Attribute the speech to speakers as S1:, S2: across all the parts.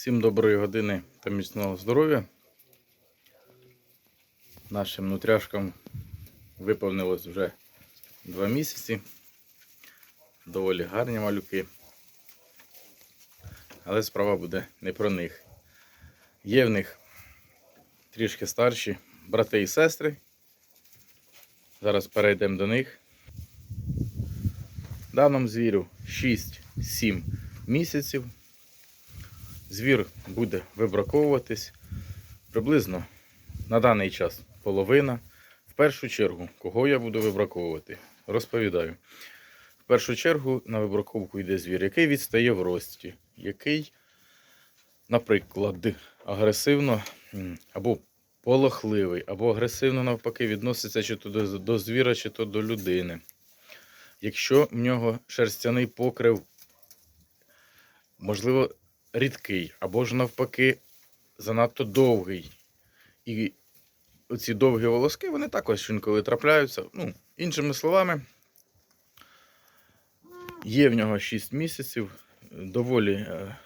S1: Всім доброї години та міцного здоров'я. Нашим нутряшкам виповнилось вже два місяці. Доволі гарні малюки. Але справа буде не про них. Є в них трішки старші брати і сестри. Зараз перейдемо до них. Даному звірю 6-7 місяців. Звір буде вибраковуватись приблизно на даний час половина. В першу чергу, кого я буду вибраковувати? Розповідаю. В першу чергу на вибраковку йде звір, який відстає в рості, який, наприклад, агресивно або полохливий, або агресивно навпаки відноситься чи то до, звіра, чи то до людини. Якщо в нього шерстяний покрив, можливо, рідкий, або ж навпаки, занадто довгий. І оці довгі волоски, вони також інколи трапляються. Ну, іншими словами, є в нього 6 місяців, доволі е,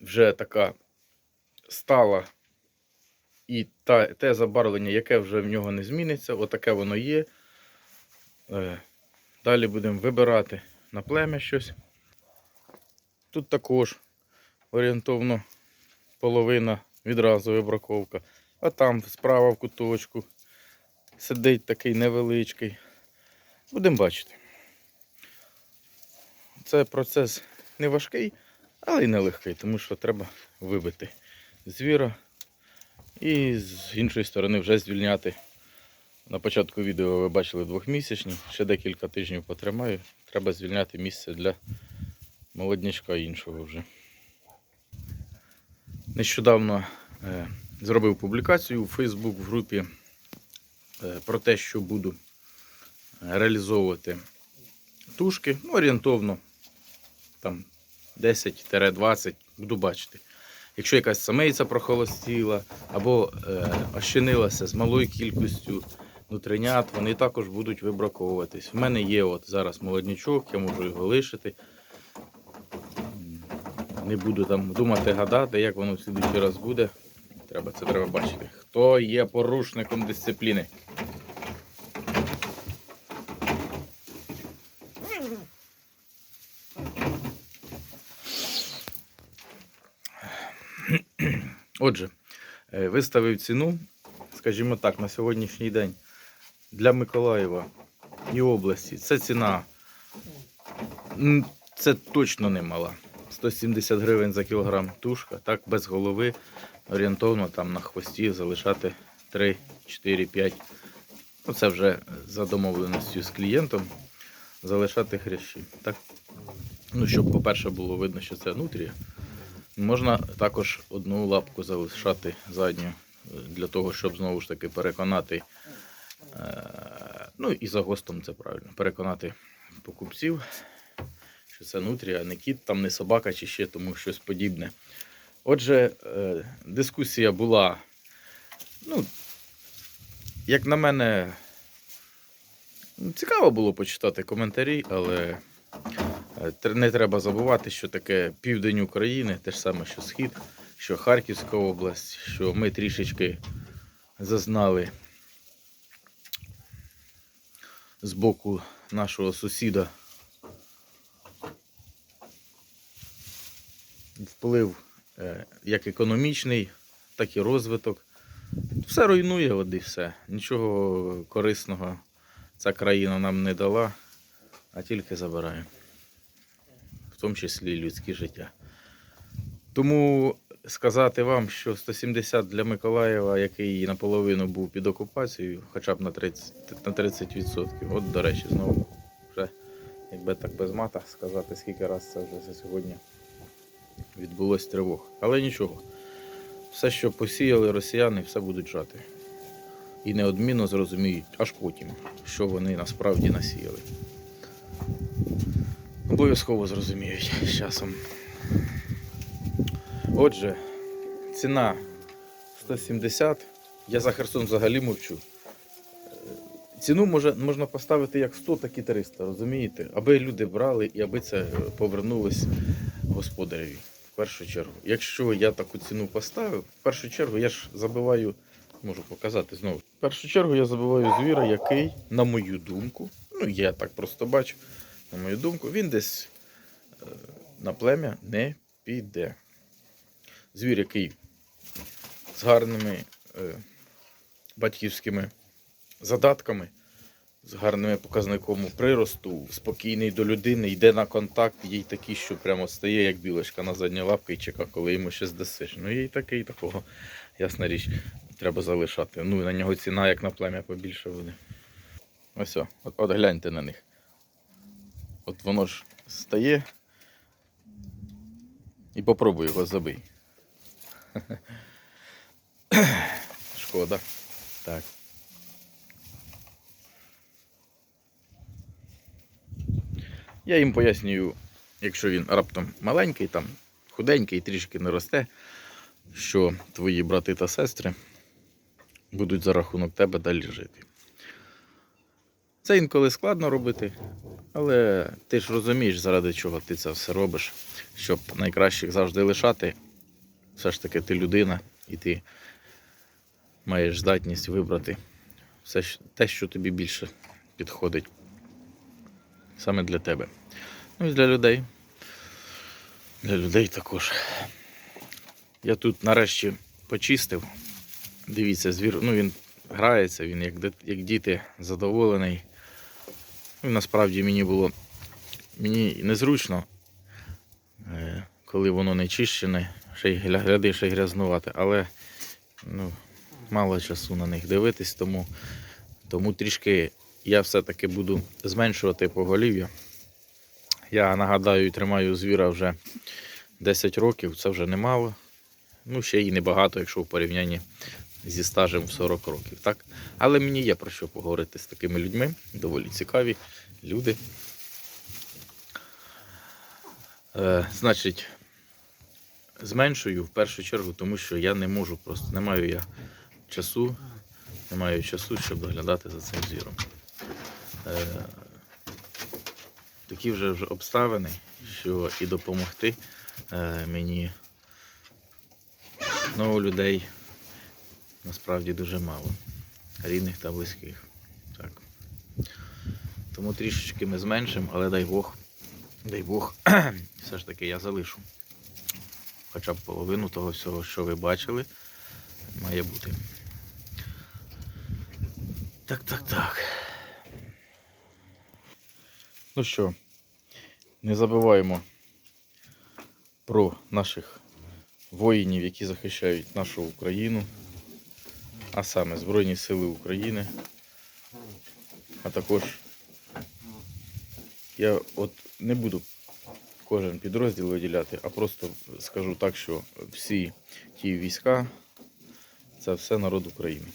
S1: вже така стала і та, те забарвлення, яке вже в нього не зміниться, отаке воно є. Е, Далі будемо вибирати на плем'я щось. Тут також орієнтовно половина відразу вибраковка. А там справа в куточку сидить такий невеличкий. Будемо бачити. Це процес не важкий, але й не легкий, тому що треба вибити звіра і з іншої сторони вже звільняти. На початку відео ви бачили двохмісячні, ще декілька тижнів потримаю. Треба звільняти місце для молоднячка іншого вже. Нещодавно е, зробив публікацію у Facebook в групі е, про те, що буду реалізовувати тушки, ну, орієнтовно там 10-20, буду бачити. Якщо якась самейця прохолостіла або е, ощинилася з малою кількістю нутринят, вони також будуть вибраковуватись. В мене є от зараз молоднячок, я можу його лишити. Не буду там думати, гадати, як воно в слідуючий раз буде. Треба, це треба бачити. Хто є порушником дисципліни? Отже, е, виставив ціну, скажімо так, на сьогоднішній день для Миколаєва і області. Це ціна це точно не мала. 170 гривень за кілограм тушка, так без голови, орієнтовно там на хвості залишати 3, 4, 5. Ну, це вже за домовленістю з клієнтом залишати хрящі. Так? Ну, щоб, по-перше, було видно, що це нутрія. Можна також одну лапку залишати задню, е, для того, щоб знову ж таки переконати. е, Ну і за гостом це правильно. Переконати покупців, що це нутрія, не кіт, там не собака чи ще тому щось подібне. Отже, е, дискусія була, ну, як на мене, цікаво було почитати коментарі, але е, не треба забувати, що таке південь України, те ж саме, що Схід, що Харківська область, що ми трішечки зазнали з боку нашого сусіда вплив е, як економічний, так і розвиток. Все руйнує і все. Нічого корисного ця країна нам не дала, а тільки забирає. В тому числі людське життя. Тому сказати вам, що 170 для Миколаєва, який наполовину був під окупацією, хоча б на 30%, на 30%. От, до речі, знову вже, якби так без мата сказати, скільки раз це вже за сьогодні відбулось тривог. Але нічого. Все, що посіяли росіяни, все будуть жати. І неодмінно зрозуміють аж потім, що вони насправді насіяли. Обов'язково зрозуміють з часом. Отже, ціна 170. Я за Херсон взагалі мовчу. Е, Ціну може, можна поставити як 100, так і 300, розумієте? Аби люди брали і аби це повернулось господареві. першу чергу. Якщо я таку ціну поставив, в першу чергу я ж забиваю, можу показати знову. В першу чергу я забиваю звіра, який, на мою думку, ну я так просто бачу, на мою думку, він десь е, на плем'я не піде. Звір, який з гарними е, батьківськими задатками, з гарними показником приросту, спокійний до людини, йде на контакт, їй такий, що прямо стає, як білочка на задні лапки і чекає, коли йому щось дасиш. Ну їй такий, такого, ясна річ, треба залишати. Ну і на нього ціна, як на плем'я, побільше буде. Ось, о, от, от гляньте на них. От воно ж стає. І попробуй його забий. Шкода. Так. Я їм пояснюю, якщо він раптом маленький, там, худенький, трішки не росте, що твої брати та сестри будуть за рахунок тебе далі жити. Це інколи складно робити, але ти ж розумієш, заради чого ти це все робиш, щоб найкращих завжди лишати. Все ж таки ти людина, і ти маєш здатність вибрати все те, що тобі більше підходить саме для тебе. Ну і для людей. Для людей також. Я тут нарешті почистив. Дивіться, звір, ну він грається, він як, як діти задоволений. Ну, насправді мені було мені незручно, е, коли воно не чищене, ще й гляди, ще й грязнувати, але ну, мало часу на них дивитись, тому, тому трішки я все-таки буду зменшувати поголів'я. Я нагадаю, тримаю звіра вже 10 років, це вже немало. Ну, ще й небагато, якщо в порівнянні зі стажем в 40 років. Так? Але мені є про що поговорити з такими людьми. Доволі цікаві люди. Е, значить, зменшую в першу чергу, тому що я не можу просто, не маю я часу, не маю часу, щоб доглядати за цим звіром. Е, такі вже, вже обставини, що і допомогти е, мені ну, людей насправді дуже мало. Рідних та близьких. Так. Тому трішечки ми зменшимо, але дай Бог, дай Бог, все ж таки я залишу. Хоча б половину того всього, що ви бачили, має бути. Так, так, так. Ну що, не забуваємо про наших воїнів, які захищають нашу Україну, а саме Збройні Сили України. А також я от не буду кожен підрозділ виділяти, а просто скажу так, що всі ті війська це все народ України.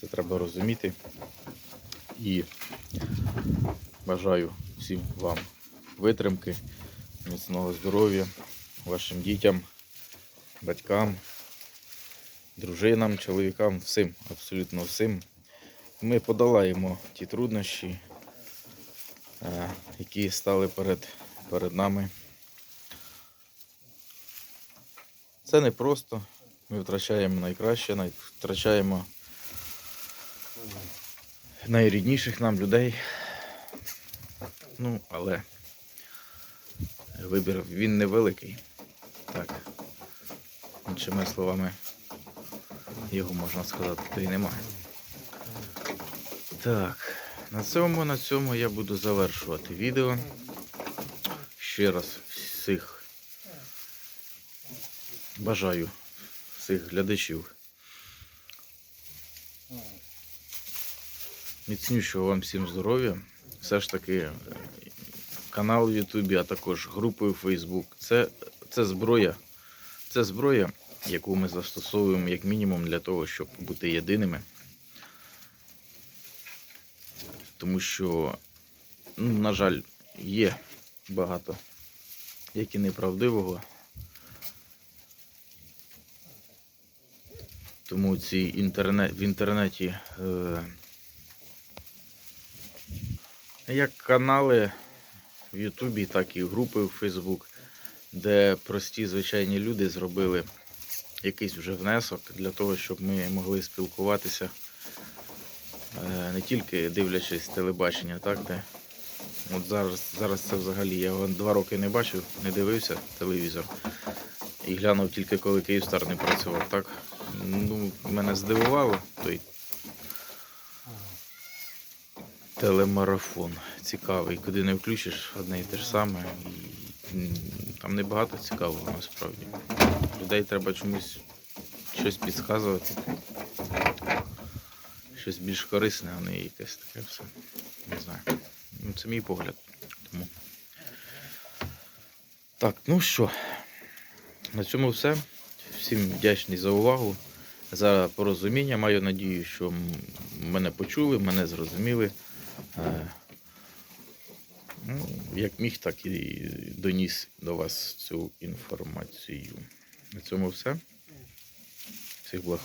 S1: Це треба розуміти. І бажаю всім вам витримки, міцного здоров'я, вашим дітям, батькам, дружинам, чоловікам, всім, абсолютно всім. Ми подолаємо ті труднощі, е, які стали перед, перед нами. Це не просто. Ми втрачаємо найкраще, втрачаємо найрідніших нам людей. Ну, але вибір він невеликий. Так. Іншими словами, його можна сказати, то й немає. Так, на цьому, на цьому я буду завершувати відео. Ще раз всіх бажаю всіх глядачів. Міцнющого вам всім здоров'я. Все ж таки е, канал в Ютубі, а також групою Facebook. Це, це зброя. Це зброя, яку ми застосовуємо як мінімум для того, щоб бути єдиними. Тому що, ну, на жаль, є багато як і неправдивого. Тому ці інтернет, в інтернеті е, як канали в Ютубі, так і групи в Фейсбук. де прості звичайні люди зробили якийсь вже внесок для того, щоб ми могли спілкуватися е, не тільки дивлячись телебачення, так, де от зараз, зараз це взагалі. Я його два роки не бачив, не дивився телевізор. І глянув тільки коли Київстар не працював. Так? Ну, мене здивувало той телемарафон. Цікавий. Куди не включиш одне і те ж саме. І там небагато цікавого насправді. Людей треба чомусь щось підказувати. Щось більш корисне, а не якесь таке все. Не знаю. Ну, це мій погляд. Тому. Так, ну що, на цьому все. Всім вдячний за увагу, за порозуміння. Маю надію, що мене почули, мене зрозуміли. Е, Ну, як міг, так і доніс до вас цю інформацію. На цьому все. Всіх благ.